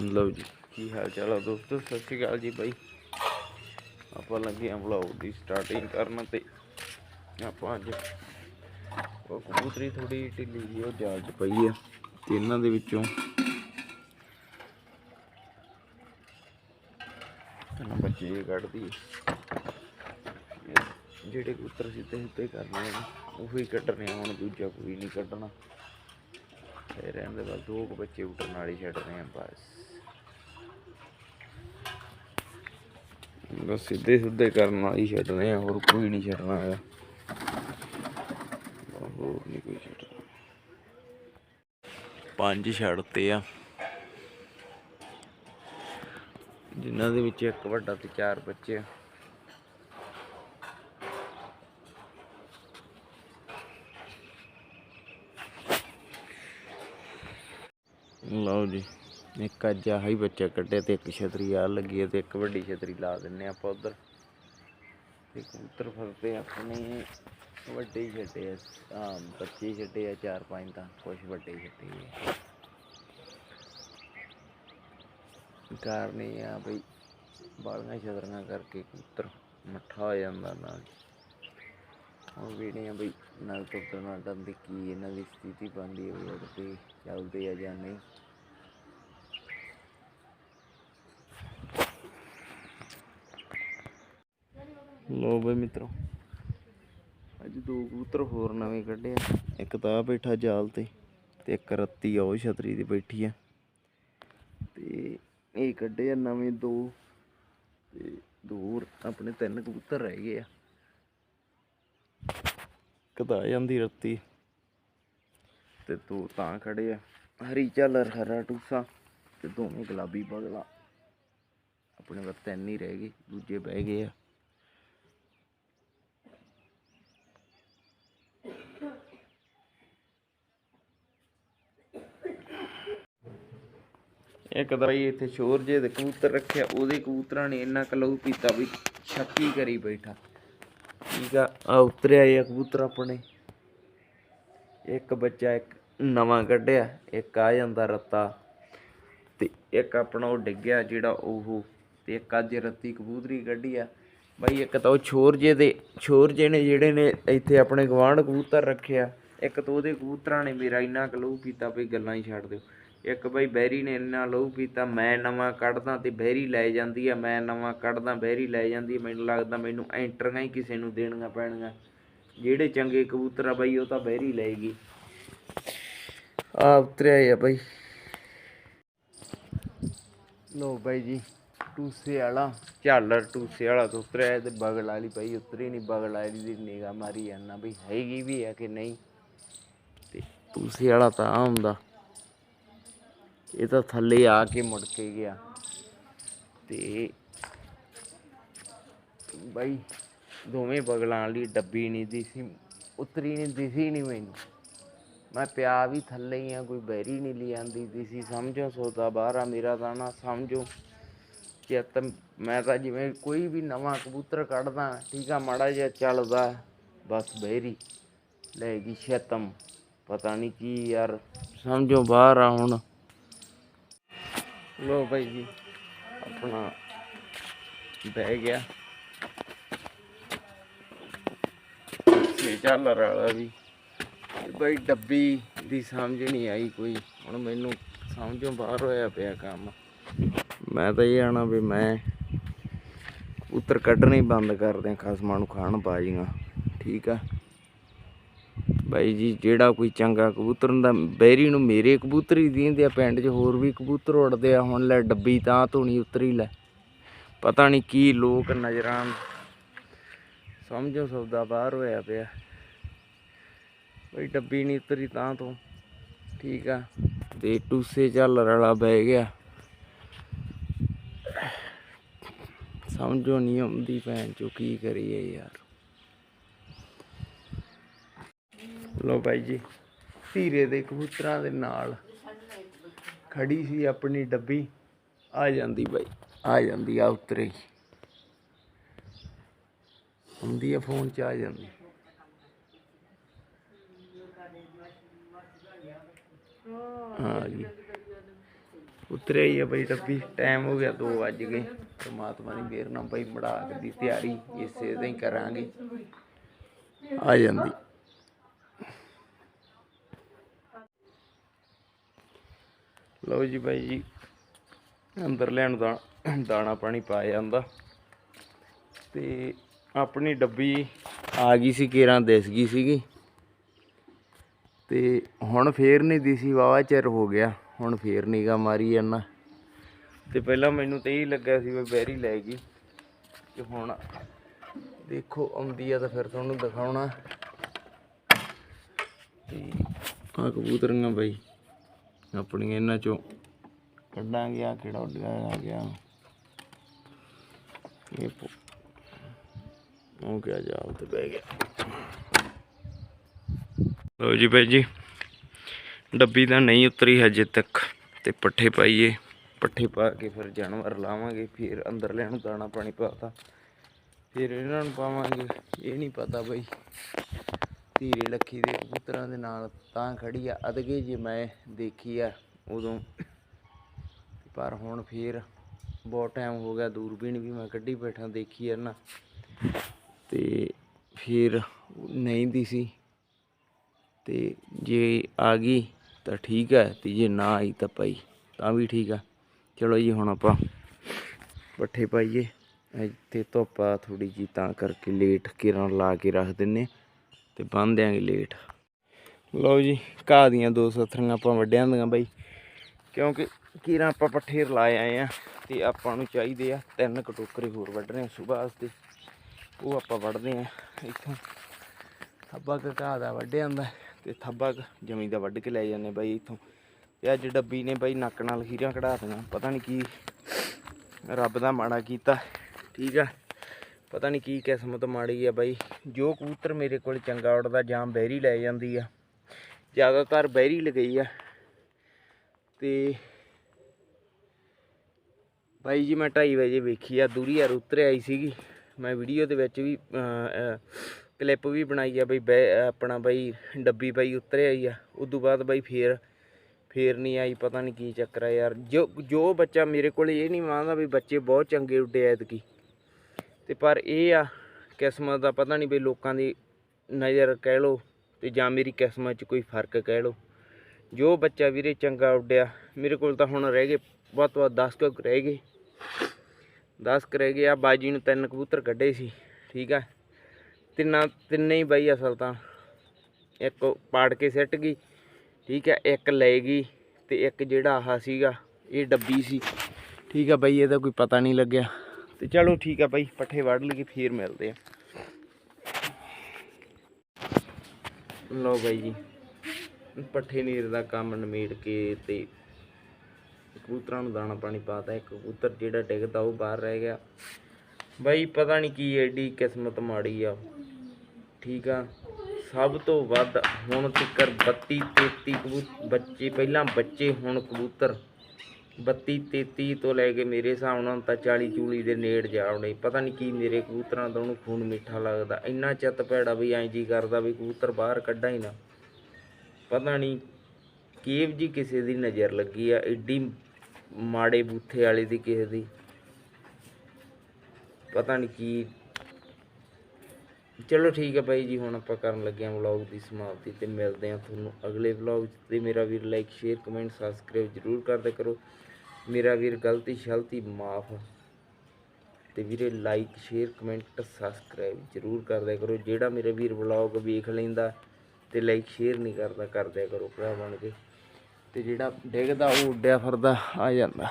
ਲਓ ਜੀ, ਕੀ ਹਾਲ ਚਾਲ ਆ ਦੋਸਤੋ? ਸਤਿ ਸ਼੍ਰੀ ਅਕਾਲ ਜੀ ਬਾਈ। ਆਪਾਂ ਲੱਗੇ ਆ ਵਲੌਗ ਦੀ ਸਟਾਰਟਿੰਗ ਕਰਨ ਤੇ। ਆਪਾਂ ਅੱਜ ਉਹ ਕਬੂਤਰੀ ਥੋੜੀ ਢਿੱਲੀ ਜੀ ਉਹ ਜਾਲ ਚ ਪਈ ਆ ਤੇ ਇਹਨਾਂ ਦੇ ਵਿੱਚੋਂ ਇਹਨਾਂ ਬੱਚੇ ਕੱਢਦੀ ਜਿਹੜੇ ਕਬੂਤਰ ਸਿੱਧੇ ਸਿੱਧੇ ਕਰਨੇ ਆ, ਉਹੀ ਕੱਢਣੇ ਆ, ਹੁਣ ਦੂਜਾ ਕੋਈ ਨਹੀਂ ਕੱਢਣਾ। ਤੇ ਰਹਿਣ ਦੇ ਬਾਅਦ ਦੋ ਕੁ ਬੱਚੇ ਉੱਡਣ ਵਾਲੀ ਛੱਡਣੇ ਆ ਬਸ। ਬਸ ਸਿੱਧੇ ਸਿੱਧੇ ਕਰਨ ਵਾਲੀ ਛੱਡਣੇ ਆ, ਹੋਰ ਕੋਈ ਨਹੀਂ ਛੱਡਣਾ ਹੈਗਾ। ਹੋਰ ਨਹੀਂ ਕੋਈ ਛੱਡਣਾ। ਪੰਜ ਛੱਡਤੇ ਆ। ਜਿਨ੍ਹਾਂ ਦੇ ਵਿੱਚ ਇੱਕ ਵੱਡਾ ਤੇ ਚਾਰ ਬੱਚੇ ਆ। ਲਓ ਜੀ। ਇੱਕ ਅੱਜ ਆਹ ਹੀ ਬੱਚਾ ਕੱਢਿਆ ਤੇ ਇੱਕ ਛਤਰੀ ਆ ਲੱਗੀ ਹੈ ਤੇ ਇੱਕ ਵੱਡੀ ਛਤਰੀ ਲਾ ਦਿੰਨੇ ਆਪਾਂ ਉਧਰ। ਤੇ ਕਬੂਤਰ ਫਰਦੇ ਆਪਣੇ, ਵੱਡੇ ਹੀ ਛੱਡੇ ਆ ਬੱਚੇ ਹੀ ਛੱਡੇ ਆ, ਚਾਰ ਪੰਜ ਤਾਂ ਕੁਝ ਵੱਡੇ ਹੀ ਛੱਡੇ ਆ। ਕਾਰਨ ਇਹ ਆ ਬਈ, ਬਾਲੀਆਂ ਛਤਰੀਆਂ ਕਰਕੇ ਕਬੂਤਰ ਮੱਠਾ ਹੋ ਜਾਂਦਾ ਨਾਲ। ਉਹ ਵੀਡੀਓ ਆ ਬਈ, ਨਾਲ ਤੋਂ ਨਾਲ ਡੰਦੀ ਕੀ ਇਹਨਾਂ ਦੀ ਸਥਿਤੀ ਬਣਦੀ ਹੈ ਤੇ ਚੱਲਦੇ ਆ ਜਾਂ ਨਹੀਂ। ਲੋ ਬਈ ਮਿੱਤਰੋ। ਅੱਜ ਦੋ ਕਬੂਤਰ ਹੋਰ ਨਵੇਂ ਕੱਢੇ ਆ। ਇੱਕ ਤਾਂ ਆਹ ਬੈਠਾ ਜਾਲ ਤੇ ਤੇ ਇੱਕ ਰੱਤੀ ਆ, ਉਹ ਛਤਰੀ ਤੇ ਬੈਠੀ ਆ। ਤੇ ਇਹ ਕੱਢੇ ਆ ਨਵੇਂ ਦੋ। ਤੇ ਦੋ ਆਪਣੇ ਤਿੰਨ ਕਬੂਤਰ ਰਹਿ ਗਏ ਆ। ਕਦਾ ਜਾਂਦੀ ਰੱਤੀ। ਤੇ ਦੋ ਤਾਂ ਖੜੇ ਆ। ਹਰੀ ਝਾਲਰ ਹਰਾ ਟੂਸਾ ਤੇ ਦੋਵੇਂ ਗੁਲਾਬੀ ਬਗਲਾ। ਆਪਣੇ ਕੋਲ ਤਿੰਨ ਹੀ ਰਹਿ ਗਏ, ਦੂਜੇ ਬਹਿ ਗਏ ਆ। ਇੱਕ ਤਾਂ ਬਈ ਇੱਥੇ ਸ਼ੋਰ ਜੇ ਦੇ ਕਬੂਤਰ ਰੱਖਿਆ, ਉਹਦੇ ਕਬੂਤਰਾਂ ਨੇ ਇੰਨਾ ਕੁ ਲਹੂ ਪੀਤਾ ਵੀ ਛੱਕੀ ਕਰੀ ਬੈਠਾ। ਠੀਕ ਆ ਆ ਉਤਰਿਆ ਇਹ ਕਬੂਤਰ ਆਪਣੇ। ਇੱਕ ਬੱਚਾ ਇੱਕ ਨਵਾਂ ਕੱਢਿਆ, ਇੱਕ ਆ ਜਾਂਦਾ ਰੱਤਾ ਤੇ ਇੱਕ ਆਪਣਾ ਉਹ ਡਿੱਗਿਆ ਜਿਹੜਾ ਉਹ ਤੇ ਇੱਕ ਅੱਜ ਰੱਤੀ ਕਬੂਤਰੀ ਕੱਢੀ ਆ। ਬਾਈ ਇੱਕ ਤਾਂ ਉਹ ਛੋਰ ਜੇ ਦੇ ਛੋਰ ਜੇ ਨੇ ਜਿਹੜੇ ਨੇ ਇੱਥੇ ਆਪਣੇ ਗਵਾਂਢ ਕਬੂਤਰ ਰੱਖਿਆ। ਇੱਕ ਤਾਂ ਉਹਦੇ ਕਬੂਤਰਾਂ ਨੇ ਮੇਰਾ ਇੰਨਾ ਕੁ ਲਹੂ ਪੀਤਾ ਵੀ ਗੱਲਾਂ ਹੀ ਛੱਡ ਦਿਓ। ਇੱਕ ਬਾਈ ਬੈਰੀ ਨੇ ਇੰਨਾ ਲਹੂ ਪੀਤਾ, ਮੈਂ ਨਵਾਂ ਕੱਢਦਾ ਤੇ ਬੈਰੀ ਲੈ ਜਾਂਦੀ ਆ, ਮੈਂ ਨਵਾਂ ਕੱਢਦਾ ਬੈਰੀ ਲੈ ਜਾਂਦੀ ਮੈਨੂੰ ਲੱਗਦਾ ਮੈਨੂੰ ਐਂਟਰੀਆਂ ਹੀ ਕਿਸੇ ਨੂੰ ਦੇਣੀਆਂ ਪੈਣੀਆਂ। ਜਿਹੜੇ ਚੰਗੇ ਕਬੂਤਰ ਆ ਬਾਈ, ਉਹ ਤਾਂ ਬੈਰੀ ਲਏਗੀ। ਆ ਉਤਰਿਆ ਆ ਬਾਈ। ਲੋ ਬਾਈ ਜੀ, ਟੂਸੇ ਵਾਲਾ, ਝਾਲਰ ਟੂਸੇ ਵਾਲਾ ਤੋਂ ਉਤਰਿਆ ਤੇ ਬਗਲ ਵਾਲੀ ਪਈ ਉਤਰੀ ਨਹੀਂ, ਬਗਲ ਵਾਲੀ ਦੀ ਨਿਗਾ ਮਾਰੀ ਜਾਂਦਾ ਬਈ, ਹੈਗੀ ਵੀ ਹੈ ਕਿ ਨਹੀਂ? ਤੇ ਟੂਸੇ ਵਾਲਾ ਤਾਂ ਆ ਹੁੰਦਾ ਇਹ ਤਾਂ ਥੱਲੇ ਆ ਕੇ ਮੁੜ ਕੇ ਗਿਆ। ਤੇ ਬਾਈ, ਦੋਵੇਂ ਬਗਲਾਂ ਵਾਲੀ ਡੱਬੀ ਨਹੀਂ ਦਿਸੀ, ਉਤਰੀ ਨਹੀਂ, ਦਿਸੀ ਨਹੀਂ ਮੈਨੂੰ। ਮੈਂ ਪਿਆ ਵੀ ਥੱਲੇ ਹੀ ਆ, ਕੋਈ ਬੈਰੀ ਨਹੀਂ ਲਿਆਂਦੀ ਦਿਸੀ। ਸਮਝੋ ਸੋਦਾ ਬਾਹਰ ਆ ਮੇਰਾ ਤਾਂ ਨਾ, ਸਮਝੋ। ਚਿੱਤ ਮੈਂ ਤਾਂ ਜਿਵੇਂ ਕੋਈ ਵੀ ਨਵਾਂ ਕਬੂਤਰ ਕੱਢਦਾ, ਠੀਕ ਆ, ਮਾੜਾ ਜਿਹਾ ਚੱਲਦਾ, ਬਸ ਬੈਰੀ। ਲੈ ਗਈ ਸ਼ਤਮ ਪਤਾ ਨਹੀਂ ਕੀ ਯਾਰ, ਸਮਝੋ ਬਾਹਰ ਆ ਹੁਣ। ਲੋ ਭਾਈ ਜੀ, ਆਪਣਾ ਬਹਿ ਗਿਆ। ਸੇ ਚੱਲ ਵਾਲਾ ਵੀ। ਤੇ ਡੱਬੀ ਦੀ ਸਮਝ ਨਹੀਂ ਆਈ ਕੋਈ। ਹੁਣ ਮੈਨੂੰ ਸਮਝੋਂ ਬਾਹਰ ਹੋਇਆ ਪਿਆ ਕੰਮ। ਮੈਂ ਤਾਂ ਇਹ ਆਣਾ ਵੀ ਮੈਂ ਕਬੂਤਰ ਕੱਢਣੇ ਬੰਦ ਕਰ ਦਿਆਂ, ਖਸਮਾਂ ਨੂੰ ਖਾਣ ਬਾਜੀਆਂ ਠੀਕ ਆ? ਬਾਈ ਜੀ, ਜਿਹੜਾ ਕੋਈ ਚੰਗਾ ਕਬੂਤਰ ਹੁੰਦਾ, ਬੈਰੀ ਨੂੰ ਮੇਰੇ ਕਬੂਤਰ ਹੀ ਦੀਂਦੇ ਆ, ਪਿੰਡ 'ਚ ਹੋਰ ਵੀ ਕਬੂਤਰ ਉੜਦੇ ਆ, ਹੁਣ ਲੈ ਡੱਬੀ ਤਾਂ ਧੂਣੀ ਉਤਰੀ ਲੈ। ਪਤਾ ਨਹੀਂ ਕੀ ਲੋਕ ਨਜ਼ਰਾਂ ਸਮਝੋ ਸੌਦਾ ਬਾਹਰ ਹੋਇਆ ਪਿਆ। ਬਈ ਡੱਬੀ ਨਹੀਂ ਉਤਰੀ ਤਾਂ ਤੋਂ, ਠੀਕ ਆ। ਤੇ ਟੂਸੇ ਚੱਲ ਰਲਾ ਬਹਿ ਗਿਆ। ਸਮਝੋ ਨਹੀਂ ਆਉਂਦੀ ਭੈਣ ਚੋ ਕੀ ਕਰੀਏ ਯਾਰ। ਲੋ ਬਾਈ ਜੀ, ਧੀਰੇ ਦੇ ਕਬੂਤਰਾਂ ਦੇ ਨਾਲ ਖੜੀ ਸੀ ਆਪਣੀ ਡੱਬੀ, ਆ ਜਾਂਦੀ ਬਾਈ, ਆ ਜਾਂਦੀ ਆ ਉਤਰੇ ਹੀ। ਹੁੰਦੀ ਆ ਫੋਨ ਚ ਆ ਜਾਂਦੀ। ਆ ਗਈ ਉਤਰਿਆ ਹੀ ਆ ਬਈ ਡੱਬੀ ਟਾਈਮ ਹੋ ਗਿਆ 2 ਵੱਜ ਗਏ। ਪ੍ਰਮਾਤਮਾ ਦੀ ਮਿਹਰ ਨਾਲ ਬਈ ਮੜਾਕ ਦੀ ਤਿਆਰੀ ਇਸੇ ਤਰ੍ਹਾਂ ਹੀ ਕਰਾਂਗੇ। ਆ ਜਾਂਦੀ। ਲਓ ਜੀ ਬਾਈ ਜੀ, ਅੰਦਰ ਲੈਣ ਦਾ ਦਾਣਾ ਪਾਣੀ ਪਾਇਆ ਜਾਂਦਾ। ਤੇ ਆਪਣੀ ਡੱਬੀ ਆ ਗਈ ਸੀ, ਕੇਰਾਂ ਦਿਸ ਗਈ ਸੀਗੀ। ਤੇ ਹੁਣ ਫੇਰ ਨਹੀਂ ਦਿਸੀ ਵਾਵਾ ਚਿਰ ਹੋ ਗਿਆ, ਹੁਣ ਫੇਰ ਨੀਗਾ ਮਾਰੀ ਜਾਂਦਾ ਤੇ ਪਹਿਲਾਂ ਮੈਨੂੰ ਤੇ ਇਹ ਲੱਗਾ ਸੀ ਵੀ ਬੈਰੀ ਲੈ ਗਈ। ਤੇ ਹੁਣ ਦੇਖੋ, ਆਉਂਦੀ ਆ ਤਾਂ ਫਿਰ ਤੁਹਾਨੂੰ ਦਿਖਾਉਣਾ। ਤੇ ਆ ਕਬੂਤਰੀਆਂ ਬਈ। ਆਪਣੀਆਂ ਇਹਨਾਂ ਚੋਂ। ਕੱਢਾਂਗੇ ਆ ਕਿਹੜਾ ਉੱਡ ਗਿਆ ਆ ਗਿਆ। ਇਹ ਪੋ- ਉਹ ਗਿਆ ਜਾ ਉੱਤੇ ਬਹਿ ਗਿਆ। ਲਓ ਜੀ ਭਾਈ ਜੀ ਡੱਬੀ ਤਾਂ ਨਹੀਂ ਉਤਰੀ ਹਜੇ ਤੱਕ ਤੇ ਪੱਠੇ ਪਾਈਏ। ਪੱਠੇ ਪਾ ਕੇ ਫਿਰ ਜਾਨਵਰ ਲਾਵਾਂਗੇ ਫਿਰ ਅੰਦਰ ਲੈਣ ਦਾਣਾ ਪਾਣੀ ਪਾਤਾ। ਫਿਰ ਇਹਨਾਂ ਨੂੰ ਪਾਵਾਂਗੇ ਇਹ ਨਹੀਂ ਪਤਾ ਬਈ। ਧੀਰੇ ਲੱਖੀ ਦੇ ਕਬੂਤਰਾਂ ਦੇ ਨਾਲ ਤਾਂ ਖੜੀ ਆ। ਅਦਗੇ ਜੇ ਮੈਂ ਦੇਖੀ ਆ ਉਦੋਂ, ਪਰ ਹੁਣ ਫੇਰ ਬਹੁਤ ਟਾਈਮ ਹੋ ਗਿਆ, ਦੂਰਬੀਨ ਵੀ ਮੈਂ ਕੱਢੀ ਬੈਠਾ, ਦੇਖੀ ਆ ਨਾ। ਤੇ ਫਿਰ ਨਹੀਂ ਦੀ ਸੀ। ਤੇ ਜੇ ਆ ਗਈ ਤਾਂ ਠੀਕ ਹੈ ਤੇ ਜੇ ਨਾ ਆਈ ਤਾਂ ਪਾਈ ਤਾਂ ਵੀ ਠੀਕ ਆ। ਚਲੋ ਜੀ, ਹੁਣ ਆਪਾਂ ਪੱਠੇ ਪਾਈਏ। ਇੱਥੇ ਧੁੱਪ ਆ ਥੋੜੀ ਜੀ ਤਾਂ ਕਰਕੇ ਲੇਟ ਕਿਰਨ ਲਾ ਕੇ ਰੱਖ ਦਿੰਨੇ। ਤੇ ਬੰਨ ਦਿਆਂਗੇ ਲੇਟ ਲਓ ਜੀ, ਘਾਹ ਦੀਆਂ ਦੋ ਸਥਰੀਆਂ ਆਪਾਂ ਵੱਢਿਆਂ ਦੀਆਂ ਬਾਈ। ਕਿਉਂਕਿ ਕਿਰਾਂ ਆਪਾਂ ਪੱਠੇ ਲਾਏ ਆਏ ਆ ਤੇ ਆਪਾਂ ਨੂੰ ਚਾਹੀਦੇ ਆ ਤਿੰਨ ਕਟੋਕਰੇ ਹੋਰ ਵੱਢਣੇ ਆ ਸਵੇਰ ਵਾਸਤੇ। ਉਹ ਆਪਾਂ ਵੱਢਦੇ ਆ ਇੱਥੋਂ। ਥੱਬਾ ਕੁ ਘਾਹ ਦਾ ਵੱਢਿਆ ਹੁੰਦਾ ਤੇ ਥੱਬਾ ਕੁ ਜਮੀ ਦਾ ਵੱਢ ਕੇ ਲੈ ਜਾਂਦੇ ਬਾਈ ਇੱਥੋਂ। ਤੇ ਅੱਜ ਡੱਬੀ ਨੇ ਬਾਈ ਨੱਕ ਨਾਲ ਖੀਰਾਂ ਕਢਾ ਦਿੱਤੀਆਂ ਪਤਾ ਨਹੀਂ ਕੀ ਰੱਬ ਦਾ ਮਾੜਾ ਕੀਤਾ। ਠੀਕ ਆ? ਪਤਾ ਨਹੀਂ ਕੀ ਕਿਸਮਤ ਮਾੜੀ ਆ ਬਾਈ। ਜੋ ਕਬੂਤਰ ਮੇਰੇ ਕੋਲ ਚੰਗਾ ਉੱਡਦਾ, ਜਾਂ ਬਹਿਰੀ ਲੈ ਜਾਂਦੀ ਆ। ਜ਼ਿਆਦਾਤਰ ਬਹਿਰੀ ਲਗਈ ਆ। ਤੇ ਬਾਈ ਜੀ, ਮੈਂ 2:30 ਵਜੇ ਵੇਖੀ ਆ, ਦੂਰੀ ਯਾਰ ਉਤਰ ਆਈ ਸੀਗੀ। ਮੈਂ ਵੀਡੀਓ ਦੇ ਵਿੱਚ ਵੀ ਕਲਿੱਪ ਵੀ ਬਣਾਈ ਆ ਬਈ ਬਹਿ- ਆਪਣਾ ਬਾਈ, ਡੱਬੀ ਬਾਈ ਉਤਰ ਆਈ ਆ। ਉਦੋਂ ਬਾਅਦ ਬਾਈ ਫੇਰ ਫੇਰ ਨਹੀਂ ਆਈ, ਪਤਾ ਨਹੀਂ ਕੀ ਚੱਕਰ ਆ ਯਾਰ। ਜੋ ਜੋ ਬੱਚਾ ਮੇਰੇ ਕੋਲ ਇਹ ਨਹੀਂ ਮੰਨਦਾ ਵੀ ਬੱਚੇ ਬਹੁਤ ਚੰਗੇ ਉੱਡੇ ਐਤਕੀ। ਤੇ ਪਰ ਇਹ ਆ ਕਿਸਮਤ ਦਾ ਪਤਾ ਨਹੀਂ ਬਈ ਲੋਕਾਂ ਦੀ ਨਜ਼ਰ ਕਹਿ ਲੋ ਤੇ ਜਾਂ ਮੇਰੀ ਕਿਸਮਤ 'ਚ ਕੋਈ ਫ਼ਰਕ ਕਹਿ ਲੋ ਜੋ ਬੱਚਾ ਵੀਰੇ ਚੰਗਾ ਉੱਡਿਆ, ਮੇਰੇ ਕੋਲ ਤਾਂ ਹੁਣ ਰਹਿ ਗਏ, ਵੱਧ ਤੋਂ ਵੱਧ 10 ਕੁ ਰਹਿ ਗਏ। 10 ਕੁ ਰਹਿ ਗਏ ਆ ਬਾਜੀ ਨੂੰ ਤਿੰਨ ਕਬੂਤਰ ਕੱਢੇ ਸੀ, ਠੀਕ ਆ। ਤਿੰਨਾਂ, ਤਿੰਨੇ ਹੀ ਬਾਈ ਅਸਲ ਤਾਂ ਇੱਕ ਪਾੜ ਕੇ ਸਿੱਟ ਗਈ, ਠੀਕ ਆ, ਇੱਕ ਲੈ ਗਈ ਤੇ ਇੱਕ ਜਿਹੜਾ ਆਹ ਸੀਗਾ, ਇਹ ਡੱਬੀ ਸੀ, ਠੀਕ ਆ ਬਾਈ, ਇਹਦਾ ਕੋਈ ਪਤਾ ਨਹੀਂ ਲੱਗਿਆ। ਤੇ ਚਲੋ ਠੀਕ ਆ ਬਾਈ, ਪੱਠੇ ਵੱਢ ਲਈਏ, ਫੇਰ ਮਿਲਦੇ ਆ। ਲਓ ਬਾਈ ਜੀ, ਪੱਠੇ ਨੀਰ ਦਾ ਕੰਮ ਨਮੇੜ ਕੇ ਤੇ ਕਬੂਤਰਾਂ ਨੂੰ ਦਾਣਾ ਪਾਣੀ ਪਾਤਾ ਇੱਕ ਕਬੂਤਰ ਜਿਹੜਾ ਡਿੱਗਦਾ ਉਹ ਬਾਹਰ ਰਹਿ ਗਿਆ। ਬਾਈ ਪਤਾ ਨਹੀਂ ਕੀ ਐਡੀ ਕਿਸਮਤ ਮਾੜੀ ਆ। ਠੀਕ ਆ, ਸਭ ਤੋਂ ਵੱਧ ਹੁਣ ਤੱਕ 32 33 ਕਬੂਤਰ ਬੱਚੇ, ਪਹਿਲਾਂ ਬੱਚੇ, ਹੁਣ ਕਬੂਤਰ। 32 33 ਤੋਂ ਲੈ ਕੇ ਮੇਰੇ ਹਿਸਾਬ ਨਾਲ ਤਾਂ 40 ਚੂਲੀ ਦੇ ਨੇੜ ਜਾ ਪਤਾ ਨਹੀਂ ਕੀ ਮੇਰੇ ਕਬੂਤਰਾਂ ਦਾ ਉਹਨੂੰ ਖੂਨ ਮਿੱਠਾ ਲੱਗਦਾ। ਇੰਨਾ ਚਿੱਤ ਭੈੜਾ ਵੀ ਐਂ ਜੀ ਕਰਦਾ ਵੀ ਕਬੂਤਰ ਬਾਹਰ ਕੱਢਾਂ ਹੀ ਨਾ। ਪਤਾ ਨਹੀਂ ਕੇਵ ਜੀ ਕਿਸੇ ਦੀ ਨਜ਼ਰ ਲੱਗੀ ਆ ਐਡੀ ਮਾੜੇ ਬੂਥੇ ਵਾਲੇ ਦੀ ਕਿਸੇ ਦੀ। ਪਤਾ ਨਹੀਂ ਕੀ ਚਲੋ ਠੀਕ ਹੈ ਬਾਈ ਜੀ, ਹੁਣ ਆਪਾਂ ਕਰਨ ਲੱਗੇ ਹਾਂ ਵਲੌਗ ਦੀ ਸਮਾਪਤੀ ਤੇ ਮਿਲਦੇ ਹਾਂ ਤੁਹਾਨੂੰ ਅਗਲੇ ਵਲੌਗ ਤੇ ਮੇਰਾ ਵੀਰ ਲਾਈਕ ਸ਼ੇਅਰ ਕਮੈਂਟ ਸਬਸਕ੍ਰਾਈਬ ਜਰੂਰ ਕਰਦਿਆ ਕਰੋ। ਮੇਰਾ ਵੀਰ ਗਲਤੀ ਸ਼ਲਤੀ ਮਾਫ। ਤੇ ਵੀਰੇ ਲਾਈਕ ਸ਼ੇਅਰ ਕਮੈਂਟ ਸਬਸਕ੍ਰਾਈਬ ਜਰੂਰ ਕਰਦਿਆ ਕਰੋ। ਜਿਹੜਾ ਮੇਰੇ ਵੀਰ ਵਲੌਗ ਵੇਖ ਲੈਂਦਾ ਤੇ ਲਾਈਕ ਸ਼ੇਅਰ ਨਹੀਂ ਕਰਦਾ ਕਰਦਿਆ ਕਰੋ ਭਰਾ ਬਣ ਕੇ। ਤੇ ਜਿਹੜਾ ਡਿੱਗਦਾ, ਉਹ ਉੱਡਿਆ ਫਿਰਦਾ, ਆ ਜਾਂਦਾ।